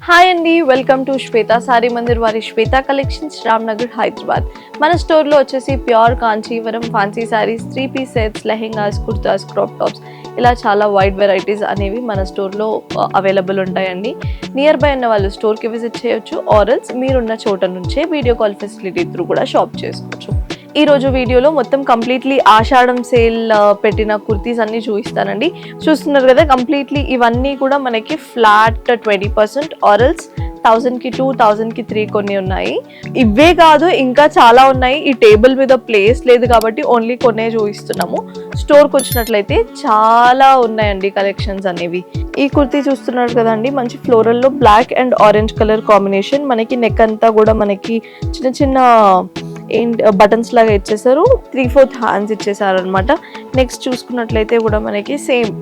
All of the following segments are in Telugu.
హాయ్ అండి వెల్కమ్ టు శ్వేత సారీ మందిర్ వారి శ్వేత కలెక్షన్స్ రామ్నగర్ హైదరాబాద్ మన స్టోర్లో వచ్చేసి pure Kanchivaram fancy saris three piece sets lehengas kurtas crop tops ఇలా చాలా వైడ్ వెరైటీస్ అనేవి మన స్టోర్లో అవైలబుల్ ఉంటాయండి నియర్ బై ఉన్న వాళ్ళు స్టోర్కి విజిట్ చేయొచ్చు ఆరల్స్ మీరున్న చోట నుంచే వీడియో కాల్ ఫెసిలిటీ త్రూ కూడా షాప్ చేసుకోవచ్చు ఈరోజు వీడియోలో మొత్తం కంప్లీట్లీ ఆషాఢం సేల్ పెట్టిన కుర్తీస్ అన్నీ చూపిస్తానండి. చూస్తున్నారు కదా కంప్లీట్లీ ఇవన్నీ కూడా మనకి ఫ్లాట్ ట్వంటీ పర్సెంట్ ఆరల్స్ థౌజండ్కి టూ థౌజండ్కి త్రీ కొన్ని ఉన్నాయి. ఇవే కాదు ఇంకా చాలా ఉన్నాయి. ఈ టేబుల్ మీద ప్లేస్ లేదు కాబట్టి ఓన్లీ కొన్నే చూపిస్తున్నాము. స్టోర్కి వచ్చినట్లయితే చాలా ఉన్నాయండి కలెక్షన్స్ అనేవి. ఈ కుర్తీ చూస్తున్నారు కదండి మంచి ఫ్లోరల్లో black and orange colour combination మనకి నెక్ అంతా కూడా మనకి చిన్న చిన్న ఏంటి బటన్స్ uh, లాగా ఇచ్చేసారు. త్రీ ఫోర్త్ హ్యాండ్స్ ఇచ్చేసారు అనమాట నెక్స్ట్ చూసుకున్నట్లయితే కూడా మనకి సేమ్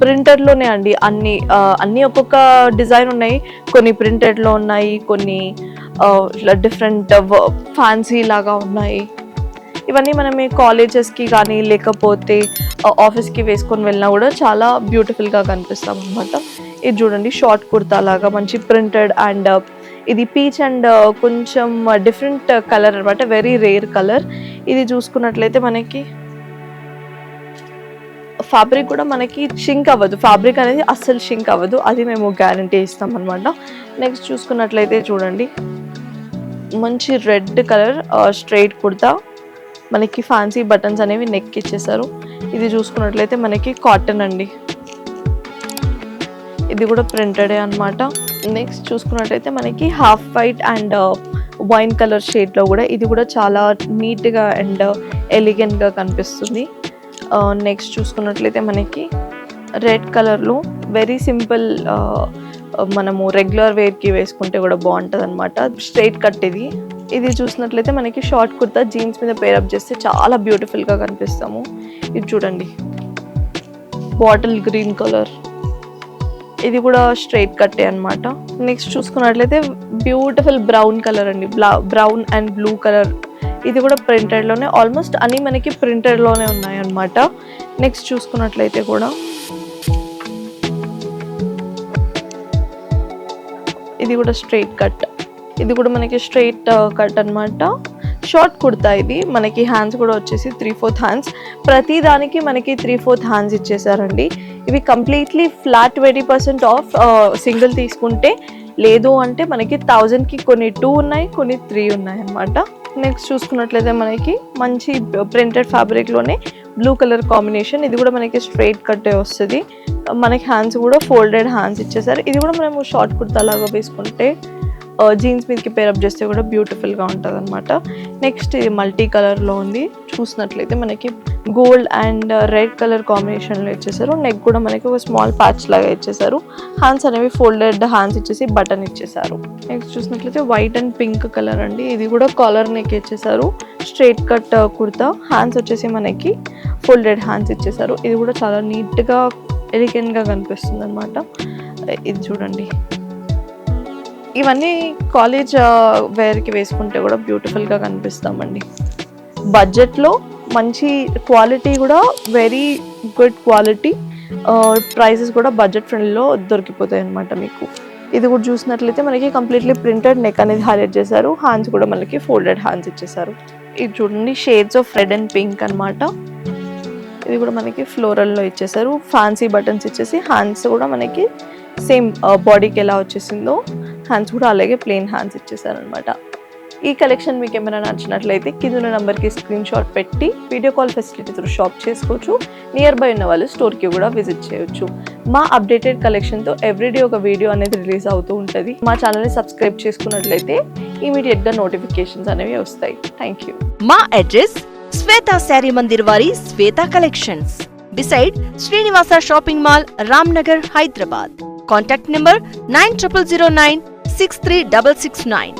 ప్రింటెడ్లోనే uh, అండి అన్ని uh, అన్ని ఒక్కొక్క డిజైన్ ఉన్నాయి. కొన్ని ప్రింటెడ్లో ఉన్నాయి కొన్ని డిఫరెంట్ ఫ్యాన్సీ లాగా ఉన్నాయి. ఇవన్నీ మనం కాలేజెస్కి కానీ లేకపోతే ఆఫీస్కి వేసుకొని వెళ్ళినా కూడా చాలా బ్యూటిఫుల్గా కనిపిస్తాం అనమాట ఇది చూడండి షార్ట్ కుర్తా లాగా మంచి ప్రింటెడ్ అండ్ ఇది పీచ్ అండ్ uh, కొంచెం డిఫరెంట్ కలర్ అనమాట వెరీ రేర్ కలర్ ఇది చూసుకున్నట్లయితే మనకి ఫ్యాబ్రిక్ కూడా మనకి షింక్ అవ్వదు. ఫ్యాబ్రిక్ అనేది అస్సలు షింక్ అవ్వదు. అది మేము గ్యారంటీ ఇస్తాం అనమాట నెక్స్ట్ చూసుకున్నట్లయితే చూడండి. మంచి రెడ్ కలర్ స్ట్రైట్ కుర్తా. మనకి ఫ్యాన్సీ బటన్స్ అనేవి నెక్ ఇచ్చేసారు. ఇది చూసుకున్నట్లయితే మనకి కాటన్ అండి. ఇది కూడా ప్రింటెడే అనమాట నెక్స్ట్ చూసుకున్నట్లయితే మనకి half white and wine colour షేడ్లో కూడా ఇది కూడా చాలా నీట్గా అండ్ ఎలిగెంట్గా కనిపిస్తుంది. Uh, నెక్స్ట్ చూసుకున్నట్లయితే మనకి రెడ్ కలర్లో వెరీ సింపుల్ మనము రెగ్యులర్ వేర్కి వేసుకుంటే కూడా బాగుంటుంది అనమాట స్ట్రైట్ కట్ ఇది. ఇది చూసినట్లయితే మనకి షార్ట్ కుర్తా జీన్స్ మీద పేరప్ చేస్తే చాలా బ్యూటిఫుల్గా కనిపిస్తాము. ఇది చూడండి. బాటిల్ గ్రీన్ కలర్ ఇది కూడా స్ట్రైట్ కట్టే అన్నమాట. నెక్స్ట్ చూసుకున్నట్లయితే బ్యూటిఫుల్ బ్రౌన్ కలర్ అండి. బ్రౌన్ అండ్ బ్లూ కలర్ ఇది కూడా ప్రింటెడ్లోనే ఆల్మోస్ట్ అన్నీ మనకి ప్రింటెడ్లోనే ఉన్నాయి అన్నమాట. నెక్స్ట్ చూసుకున్నట్లయితే కూడా. ఇది కూడా స్ట్రైట్ కట్ ఇది కూడా మనకి స్ట్రైట్ కట్ uh, అన్నమాట. షార్ట్ కుర్తా ఇది మనకి హ్యాండ్స్ కూడా వచ్చేసి త్రీ ఫోర్త్ హ్యాండ్స్ ప్రతి దానికి మనకి త్రీ ఫోర్త్ హ్యాండ్స్ ఇచ్చేసారండి ఇవి completely flat twenty percent off single తీసుకుంటే లేదు అంటే మనకి థౌజండ్కి కొన్ని టూ ఉన్నాయి కొన్ని త్రీ ఉన్నాయి అన్నమాట నెక్స్ట్ చూసుకున్నట్లయితే మనకి మంచి ప్రింటెడ్ ఫ్యాబ్రిక్లోనే బ్లూ కలర్ కాంబినేషన్ ఇది కూడా మనకి స్ట్రైట్ కట్టే వస్తుంది మనకి హ్యాండ్స్ కూడా ఫోల్డెడ్ హ్యాండ్స్ ఇచ్చేసారు ఇది కూడా మనము షార్ట్ కుర్తా లాగా వేసుకుంటే జీన్స్ మీదకి పేరప్ చేస్తే కూడా బ్యూటిఫుల్గా ఉంటుంది అనమాట నెక్స్ట్ ఇది మల్టీ కలర్లో ఉంది. చూసినట్లయితే మనకి గోల్డ్ అండ్ రెడ్ కలర్ కాంబినేషన్లో ఇచ్చేసారు. నెక్ కూడా మనకి ఒక స్మాల్ ప్యాచ్ లాగా ఇచ్చేసారు. హ్యాండ్స్ అనేవి ఫోల్డెడ్ హ్యాండ్స్ ఇచ్చేసి బటన్ ఇచ్చేసారు. నెక్స్ట్ చూసినట్లయితే వైట్ అండ్ పింక్ కలర్ అండి. ఇది కూడా కాలర్ నెక్ ఇచ్చేసారు. Straight cut uh, kurta. Hands వచ్చేసి మనకి ఫోల్డెడ్ హ్యాండ్స్ ఇచ్చేసారు. ఇది కూడా చాలా నీట్గా ఎలిగెంట్గా కనిపిస్తుంది అనమాట ఇది చూడండి. ఇవన్నీ కాలేజ్ వేర్కి వేసుకుంటే కూడా బ్యూటిఫుల్గా కనిపిస్తామండి. బడ్జెట్లో మంచి క్వాలిటీ కూడా వెరీ గుడ్ క్వాలిటీ ప్రైసెస్ కూడా బడ్జెట్ ఫ్రెండ్లో దొరికిపోతాయి అనమాట మీకు. ఇది కూడా చూసినట్లయితే మనకి కంప్లీట్లీ ప్రింటెడ్ నెక్ అనేది హైలైట్ చేశారు. హ్యాండ్స్ కూడా మనకి ఫోల్డెడ్ హ్యాండ్స్ ఇచ్చేసారు ఇది చూడండి shades of red and pink అన్నమాట. ఇది కూడా మనకి ఫ్లోరల్లో ఇచ్చేసారు ఫ్యాన్సీ బటన్స్ ఇచ్చేసి హ్యాండ్స్ కూడా మనకి సేమ్ బాడీకి ఎలా వచ్చేసిందో హ్యాండ్స్ కూడా అలాగే ప్లెయిన్ హ్యాండ్స్ ఇచ్చేసారనమాట ఈ కలెక్షన్ మీకు ఏమైనా నచ్చినట్లయితే కింద నెంబర్కి స్క్రీన్ షాట్ పెట్టి video call facility through shop చేసుకోవచ్చు. నియర్ బై ఉన్న వాళ్ళు స్టోర్కి కూడా విజిట్ చేయొచ్చు. మా అప్డేటెడ్ కలెక్షన్తో ఎవ్రీడే ఒక వీడియో అనేది రిలీజ్ అవుతూ ఉంటుంది. మా ఛానల్ని సబ్స్క్రైబ్ చేసుకున్నట్లయితే ఇమీడియట్గా నోటిఫికేషన్స్ అనేవి వస్తాయి. థ్యాంక్ యూ మా అడ్రస్ శ్వేత శారీ మందిర్ వారి Shweta collections beside Srinivasa Hyderabad contact number nine triple zero nine six three double six nine